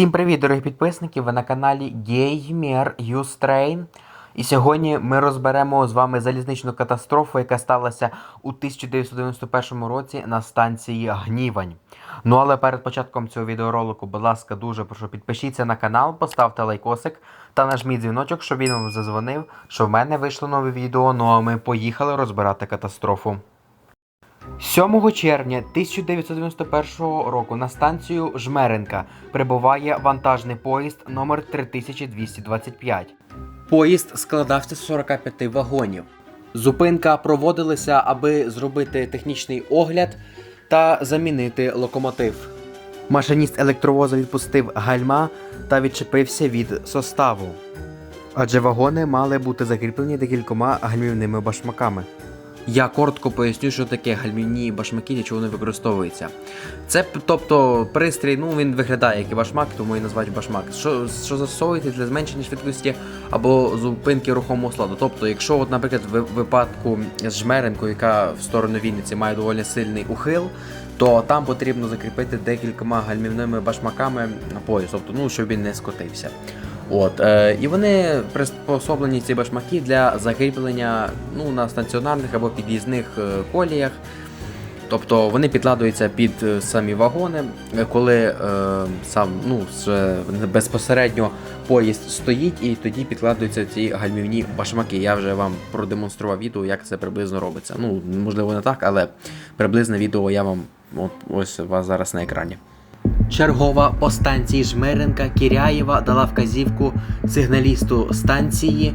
Всім привіт, дорогі підписники! Ви на каналі Gamer Ustrain. І сьогодні ми розберемо з вами залізничну катастрофу, яка сталася у 1991 році на станції Гнівань. Ну але перед початком цього відеоролику, будь ласка, дуже прошу підпишіться на канал, поставте лайкосик та нажміть дзвіночок, щоб він вам зазвонив, що в мене вийшло нове відео. Ну а ми поїхали розбирати катастрофу. 7 червня 1991 року на станцію Жмеренка прибуває вантажний поїзд номер 3225. Поїзд складався з 45 вагонів. Зупинка проводилася, аби зробити технічний огляд та замінити локомотив. Машиніст електровоза відпустив гальма та відчепився від составу. Адже вагони мали бути закріплені декількома гальмівними башмаками. Я коротко поясню, що таке гальмівні башмаки, для чого вони використовуються. Це тобто пристрій, ну він виглядає як і башмак, тому і назвати башмак. Що, що застосовується для зменшення швидкості або зупинки рухомого складу. Тобто, якщо, от, наприклад, в випадку з жмеренкою, яка в сторону Вінниці має доволі сильний ухил, то там потрібно закріпити декількома гальмівними башмаками на пояс, тобто, ну, щоб він не скотився. От, е, і вони приспособлені ці башмаки для закріплення ну, на стаціонарних або під'їзних е, коліях. Тобто вони підкладуються під е, самі вагони, е, коли е, сам ну, безпосередньо поїзд стоїть, і тоді підкладуються ці гальмівні башмаки. Я вже вам продемонстрував відео, як це приблизно робиться. Ну, можливо, не так, але приблизне відео я вам от, ось у вас зараз на екрані. Чергова по станції Жмеренка Кіряєва дала вказівку сигналісту станції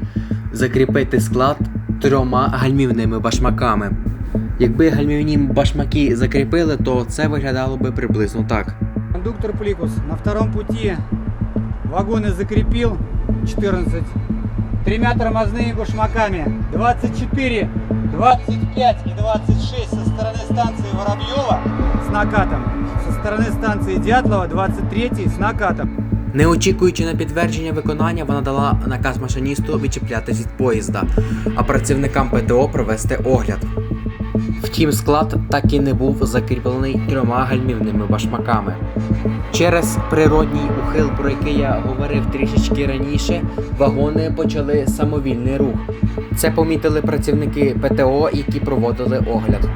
закріпити склад трьома гальмівними башмаками. Якби гальмівні башмаки закріпили, то це виглядало би приблизно так. Кондуктор Пликус на втором пути вагоны закрепил 14 тремя тормозными башмаками 24, 25 и 26 со стороны станции Воробьева с накатом. Со стороны станции Дятлова 23 с накатом. Не очікуючи на підтвердження виконання, вона дала наказ машиністу відчіплятись від поїзда, а працівникам ПТО провести огляд. Втім, склад так і не був закріплений трьома гальмівними башмаками. Через природній ухил, про який я говорив трішечки раніше, вагони почали самовільний рух. Це помітили працівники ПТО, які проводили огляд.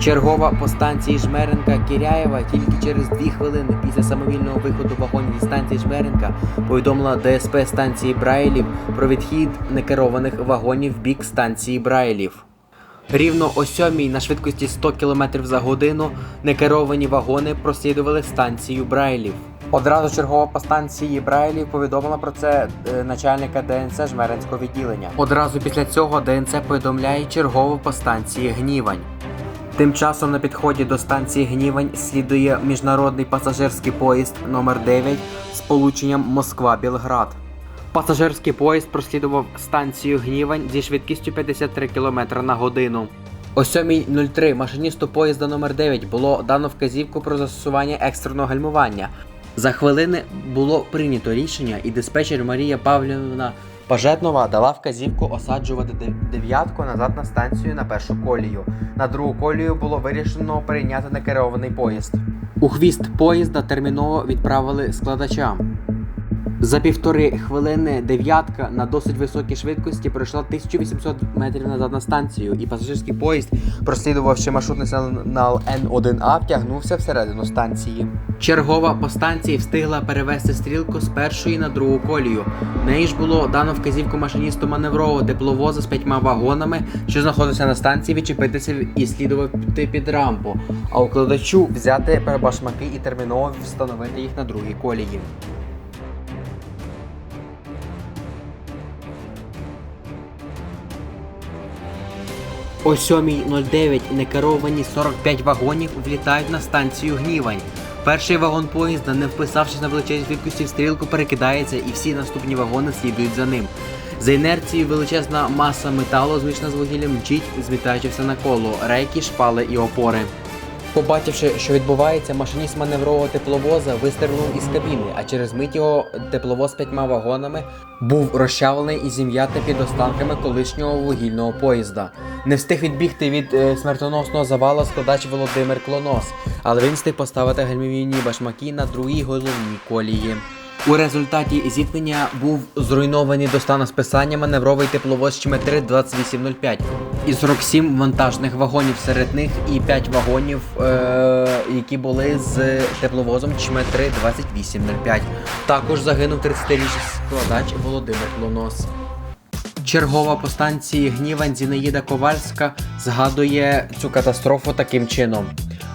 Чергова по станції Жмеренка Кіряєва тільки через дві хвилини після самовільного виходу вагонів зі станції Жмеренка повідомила ДСП станції Брайлів про відхід некерованих вагонів в бік станції Брайлів. Рівно о сьомій на швидкості 100 км за годину некеровані вагони прослідували станцію Брайлів. Одразу чергова по станції Брайлів повідомила про це е, начальника ДНЦ Жмеринського відділення. Одразу після цього ДНЦ повідомляє чергову по станції Гнівань. Тим часом на підході до станції Гнівень слідує міжнародний пасажирський поїзд номер 9 з полученням Москва-Білград. Пасажирський поїзд прослідував станцію Гнівань зі швидкістю 53 км на годину. О 7.03 машиністу поїзда номер 9 було дано вказівку про застосування екстреного гальмування. За хвилини було прийнято рішення, і диспетчер Марія Павлівна Пажетнова дала вказівку осаджувати дев- дев'ятку назад на станцію на першу колію. На другу колію було вирішено прийняти некерований поїзд. У хвіст поїзда терміново відправили складачам. За півтори хвилини дев'ятка на досить високій швидкості пройшла 1800 метрів назад на станцію, і пасажирський поїзд, прослідувавши маршрутний сигнал Н1А, втягнувся всередину станції. Чергова по станції встигла перевести стрілку з першої на другу колію. Неї ж було дано вказівку машиністу маневрового тепловоза з п'ятьма вагонами, що знаходився на станції, відчепитися і слідувати під рампу, а укладачу взяти башмаки і терміново встановити їх на другій колії. О 7.09 некеровані 45 вагонів влітають на станцію Гнівань. Перший вагон поїзда, не вписавшись на величезні швидкості в стрілку, перекидається і всі наступні вагони слідують за ним. За інерцією величезна маса металу, змішана з вугіллям, мчить, змітаючи все на коло, рейки, шпали і опори. Побачивши, що відбувається, машиніст маневрового тепловоза вистрибнув із кабіни, а через мить його тепловоз п'ятьма вагонами був розчавлений і зім'ятий під останками колишнього вугільного поїзда. Не встиг відбігти від е, смертоносного завалу складач Володимир Клонос, але він встиг поставити гальмівні башмаки на другій головній колії. У результаті зіткнення був зруйнований до стану списання маневровий тепловоз Чметри 2805 і 47 вантажних вагонів, серед них і 5 вагонів, е- які були з тепловозом Чметри 2805. Також загинув 30-річний складач Володимир Клонос. Чергова по станції Гнівань Зінаїда Ковальська згадує цю катастрофу таким чином.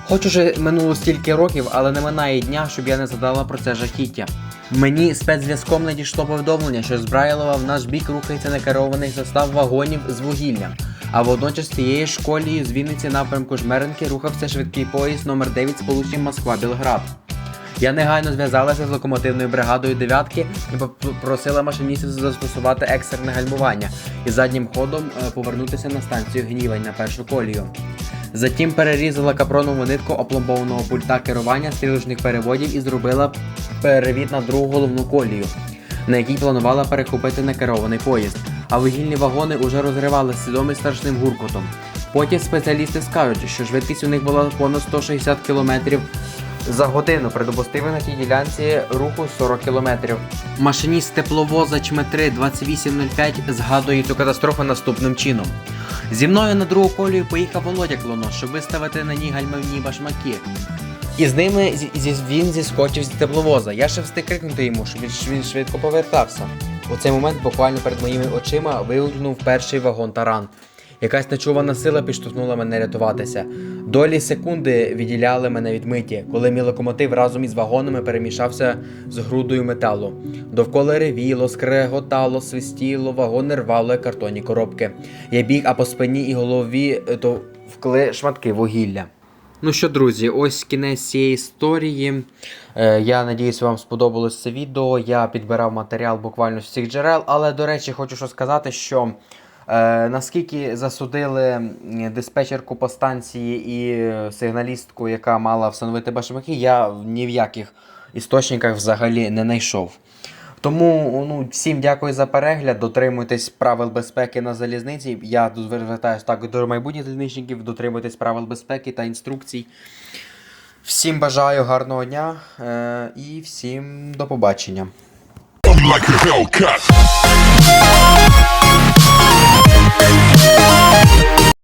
Хоч уже минуло стільки років, але не минає дня, щоб я не згадала про це жахіття. Мені спецзв'язком надійшло повідомлення, що з Брайлова в наш бік рухається некерований состав вагонів з вугіллям. А водночас цієї ж колії з Вінниці напрямку Жмеренки рухався швидкий поїзд номер 9 з полученням Москва-Білград. Я негайно зв'язалася з локомотивною бригадою дев'ятки і попросила машиністів застосувати екстрене гальмування і заднім ходом е, повернутися на станцію Гнівань на першу колію. Затім перерізала капронову нитку опломбованого пульта керування стрілочних переводів і зробила перевід на другу головну колію, на якій планувала перехопити некерований поїзд. А вугільні вагони уже розривали свідомість страшним гуркотом. Потім спеціалісти скажуть, що швидкість у них була понад 160 км за годину при на тій ділянці руху 40 км. Машиніст тепловоза Чметри 2805 згадує цю катастрофу наступним чином. Зі мною на другу колію поїхав Володя Клоно, щоб виставити на ній гальмівні башмаки. І з ними він зіскочив з тепловоза. Я ще встиг крикнути йому, щоб він швидко повертався. У цей момент буквально перед моїми очима вигулькнув перший вагон таран. Якась нечувана сила підштовхнула мене рятуватися. Долі секунди відділяли мене від миті, коли мій локомотив разом із вагонами перемішався з грудою металу. Довкола ревіло, скреготало, свистіло, вагони рвало як картонні коробки. Я біг, а по спині і голові е, то вкли шматки вугілля. Ну що, друзі, ось кінець цієї історії. Е, я надіюсь, вам сподобалось це відео. Я підбирав матеріал буквально з всіх джерел, але до речі, хочу що сказати, що е, наскільки засудили диспетчерку по станції і сигналістку, яка мала встановити башмаки, я ні в яких істочниках взагалі не знайшов. Тому ну, всім дякую за перегляд. Дотримуйтесь правил безпеки на залізниці. Я тут звертаюся так до майбутніх залізничників, дотримуйтесь правил безпеки та інструкцій. Всім бажаю гарного дня е- і всім до побачення. Like a.